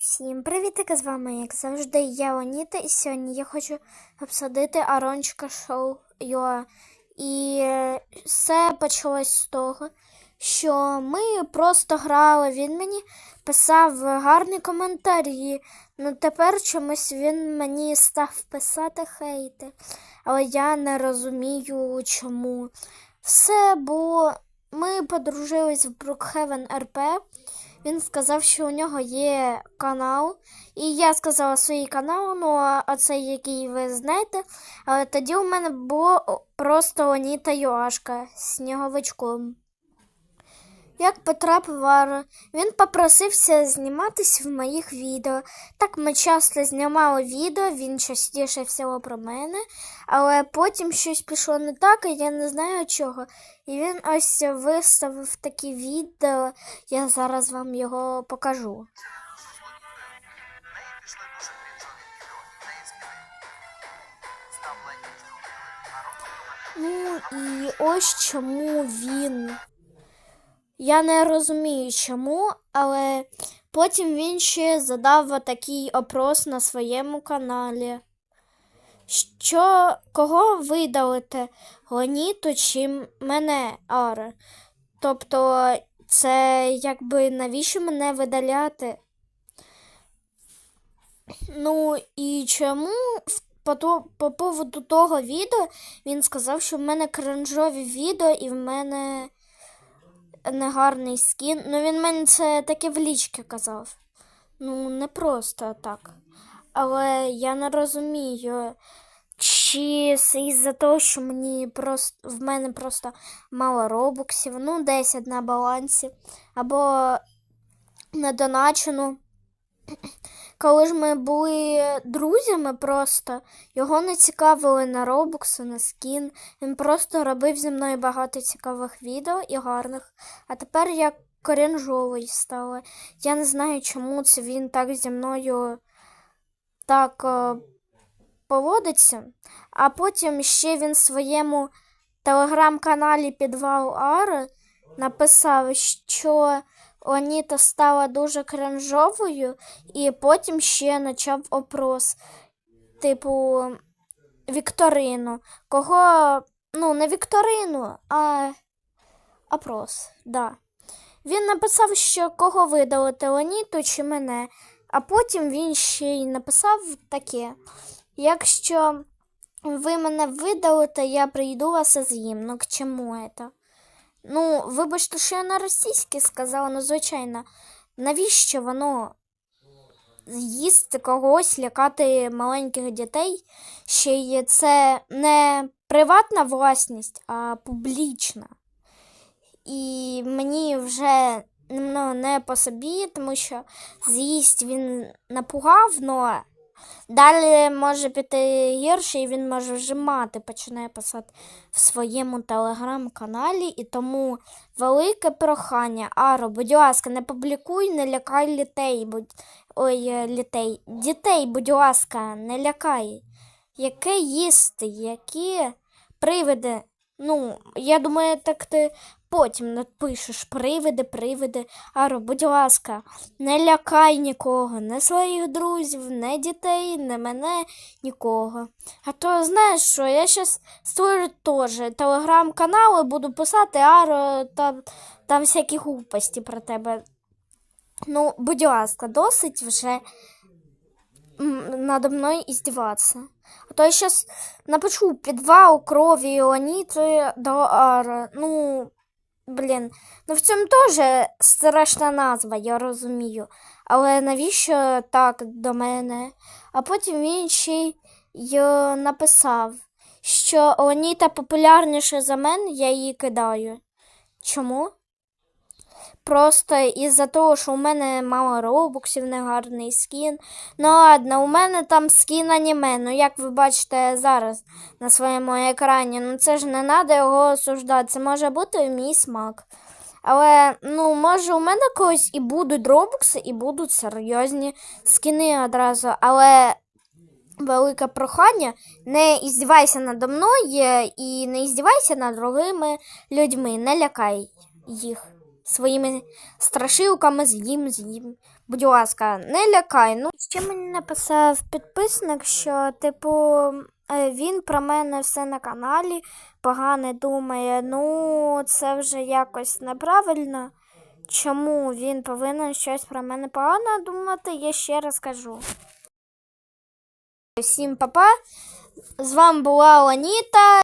Всім привітики з вами, як завжди, я Оніта, і сьогодні я хочу обсудити Арончика Шоу Йоа. І е, все почалось з того, що ми просто грали. Він мені писав гарні коментарі. Ну тепер чомусь він мені став писати хейти. Але я не розумію чому. Все, бо ми подружились в Brookhaven РП. Він сказав, що у нього є канал. І я сказала свій канал, ну а цей, який ви знаєте. Але тоді у мене було просто Оніта Йоашка з сніговичком. Як потрапив Ара, він попросився зніматись в моїх відео. Так ми часто знімали відео, він частіше всього про мене, але потім щось пішло не так, і я не знаю чого. І він ось виставив такі відео, я зараз вам його покажу. В. Ну і ось чому він. Я не розумію чому, але потім він ще задав такий опрос на своєму каналі. Що кого видалите? Лоніту чи мене, Аре? Тобто, це якби навіщо мене видаляти? Ну і чому по, по поводу того відео він сказав, що в мене кринжові відео і в мене негарний скін. Ну він мені це таке в лічки казав. Ну, не просто так. Але я не розумію, чи це із-за того, що мені просто в мене просто мало робоксів, ну, 10 на балансі, або не доначено. Коли ж ми були друзями, просто його не цікавили на робокси, на скін. Він просто робив зі мною багато цікавих відео і гарних. А тепер я корінжовий стала. Я не знаю, чому це він так зі мною так е, поводиться. А потім ще він в своєму телеграм-каналі Підвал Ари написав, що Оніта стала дуже кринжовою, і потім ще почав опрос, типу, Вікторину. Кого, ну, не Вікторину, а опрос, да. Він написав, що кого видалити Оніту чи мене, а потім він ще й написав таке. Якщо ви мене видалите, я прийду вас з'їм. Ну, к чому це? Ну, вибачте, що я на російській сказала, ну, звичайно, навіщо воно їсти когось, лякати маленьких дітей? Ще й це не приватна власність, а публічна. І мені вже ну, не по собі, тому що з'їсть він напугав, но далі може піти гірше, і він може вже мати починає писати в своєму телеграм-каналі. І тому велике прохання. Аро, будь ласка, не публікуй, не лякай літей. Будь... Ой, е, літей. Дітей, будь ласка, не лякай. Яке їсти, які привиди. Ну, я думаю, так ти потім напишеш привиди, привиди. Аро, будь ласка, не лякай нікого, не своїх друзів, не дітей, не мене, нікого. А то знаєш що, я зараз створю теж телеграм-канал і буду писати Аро там, там всякі глупості про тебе. Ну, будь ласка, досить вже надо мною іздіватися. А то я зараз напишу підвал крові Іоніти до Ара. Ну, блін, ну в цьому теж страшна назва, я розумію. Але навіщо так до мене? А потім він ще й е, написав, що Оніта популярніша за мене, я її кидаю. Чому? Просто із-за того, що у мене мало робоксів, негарний скін. Ну ладно, у мене там скін аніме. Ну як ви бачите зараз на своєму екрані, ну це ж не треба його осуждати. Це може бути мій смак. Але, ну, може, у мене колись і будуть робокси, і будуть серйозні скіни одразу. Але велике прохання, не іздівайся надо мною і не іздівайся над другими людьми. Не лякай їх своїми страшилками з'їм, з'їм. Будь ласка, не лякай. Ну, ще мені написав підписник, що, типу, е, він про мене все на каналі погане думає. Ну, це вже якось неправильно. Чому він повинен щось про мене погано думати, я ще раз кажу. Всім па-па. З вами була Ланіта.